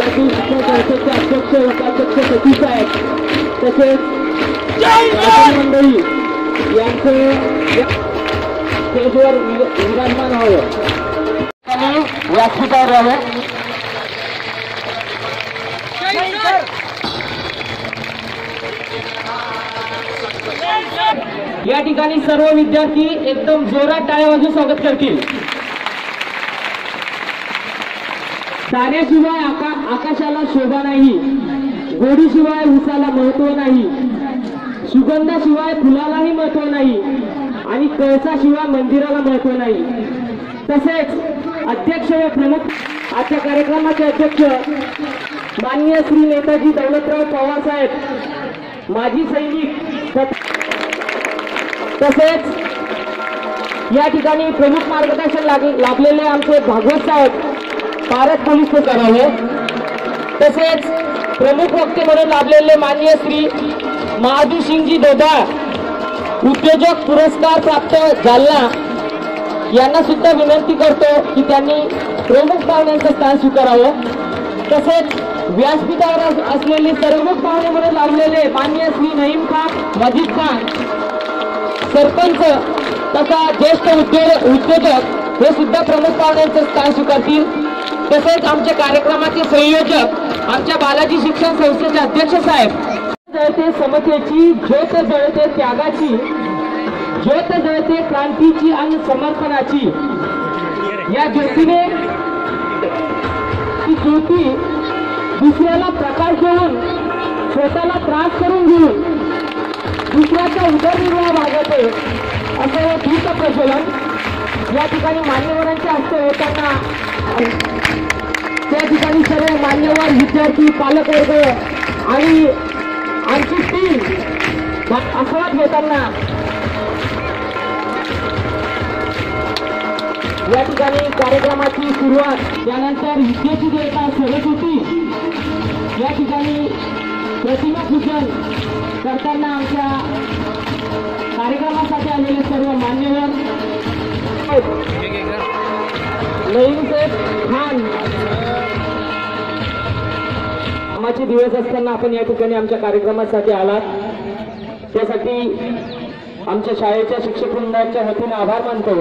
बालाजी संस्थेचे अध्यक्ष उपाध्यक्ष सचिव साहेब तसेच मंडळी या स्टेजवर विराजमान व्हावं आणि व्यासपीठावर या ठिकाणी सर्व विद्यार्थी एकदम जोरात टाळ्या वाजून स्वागत करतील. ताऱ्याशिवाय आका आकाशाला शोभा नाही गोडीशिवाय उसाला महत्त्व नाही सुगंधाशिवाय फुलालाही महत्त्व नाही आणि कळसाशिवाय मंदिराला महत्त्व नाही. तसेच अध्यक्ष व प्रमुख आजच्या कार्यक्रमाचे अध्यक्ष माननीय श्री नेताजी दौलतराव पवार साहेब माजी सैनिक तसेच या ठिकाणी प्रमुख मार्गदर्शन लाग- लाभलेले आमचे भागवत साहेब भारत पोलीस करावे तसेच प्रमुख वक्ते म्हणून लाभलेले माननीय श्री महादू सिंगजी दोदा उद्योजक पुरस्कार प्राप्त जालना यांना सुद्धा विनंती करतो की त्यांनी प्रमुख पाहुण्यांचं स्थान स्वीकारावं. तसेच व्यासपीठावर असलेले सर्वमुख पाहुणे म्हणून लाभलेले माननीय श्री नईम खान मजिद खान सरपंच तथा ज्येष्ठ उद्योग उद्योजक हे सुद्धा प्रमुख पाहुण्यांचं स्थान स्वीकारतील. तसेच आमच्या कार्यक्रमाचे संयोजक आमच्या बालाजी शिक्षण संस्थेचे अध्यक्ष साहेब. जळते समतेची ज्योत जळते त्यागाची ज्योत जळते क्रांतीची आणि समर्पणाची. या ज्योतीने ती ज्योती दुसऱ्याला प्रकाश देऊन स्वतःला त्रास करून घेऊन दुसऱ्याचा उदरनिर्वाह भागवते असं हे धूत प्रज्वलन या ठिकाणी मान्यवरांच्या हस्ते होताना त्या ठिकाणी सर्व मान्यवर विद्यार्थी पालकवर्ग आणि आमची टीम आस्वाद घेताना या ठिकाणी कार्यक्रमाची सुरुवात त्यानंतर विद्येची देवता सरस्वती या ठिकाणी प्रतिमा पूजन करताना आमच्या कार्यक्रमासाठी नईम साहेब खान. कामाचे दिवस असताना आपण या ठिकाणी आमच्या कार्यक्रमासाठी आलात. त्यासाठी आमच्या शाळेच्या शिक्षक वृंदाच्या वतीने आभार मानतो.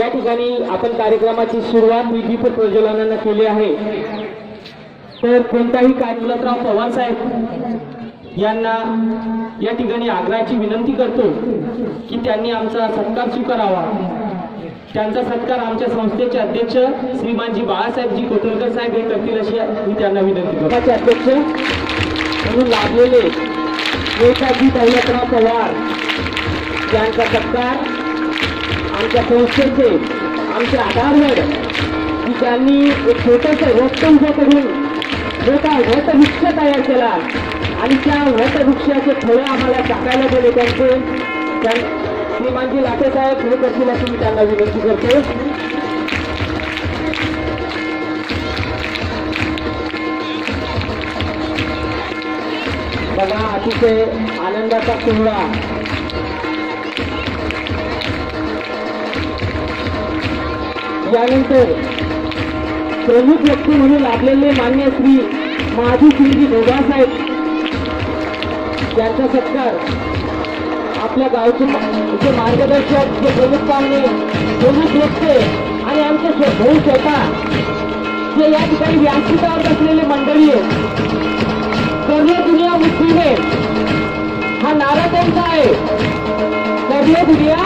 या ठिकाणी आपण कार्यक्रमाची सुरुवात दीप प्रज्वलनानं केली आहे. तर कोणताही कार्यरतराव पवार साहेब यांना या ठिकाणी आग्रहाची विनंती करतो की त्यांनी आमचा सत्कार स्वीकारावा. त्यांचा सत्कार आमच्या संस्थेचे अध्यक्ष श्रीमानजी बाळासाहेबजी कोतलकर साहेब हे करतील अशी मी त्यांना विनंती करतो. अध्यक्ष म्हणून लाभलेले नेताजी दौलतराव पवार यांचा सत्कार आमच्या संस्थेचे आमचे आधारवड की त्यांनी एक छोटंसं रक्त करून मोठा वटवृक्ष तयार केला आणि त्या वटवृक्षाचे फळं आम्हाला टाकायला दिले त्यांचे त्या- श्रीमानजी लाटे साहेब हे करतील अशी मी त्यांना विनंती करतो. बघा अतिशय आनंदाचा सोहळा. यानंतर प्रमुख व्यक्ती म्हणून लाभलेले मान्य श्री महाजी सिंगजी साहेब यांचा सत्कार आपल्या गावचे जे मार्गदर्शक जे प्रमुख पाहुणे प्रमुख व्यक्ते आणि आमचे स्व- भाऊ स्वतः जे या ठिकाणी व्यासपीठावर बसलेले मंडळी सर्व दुनिया मुस्लिम हा नारा त्यांचा आहे. सर्व दुनिया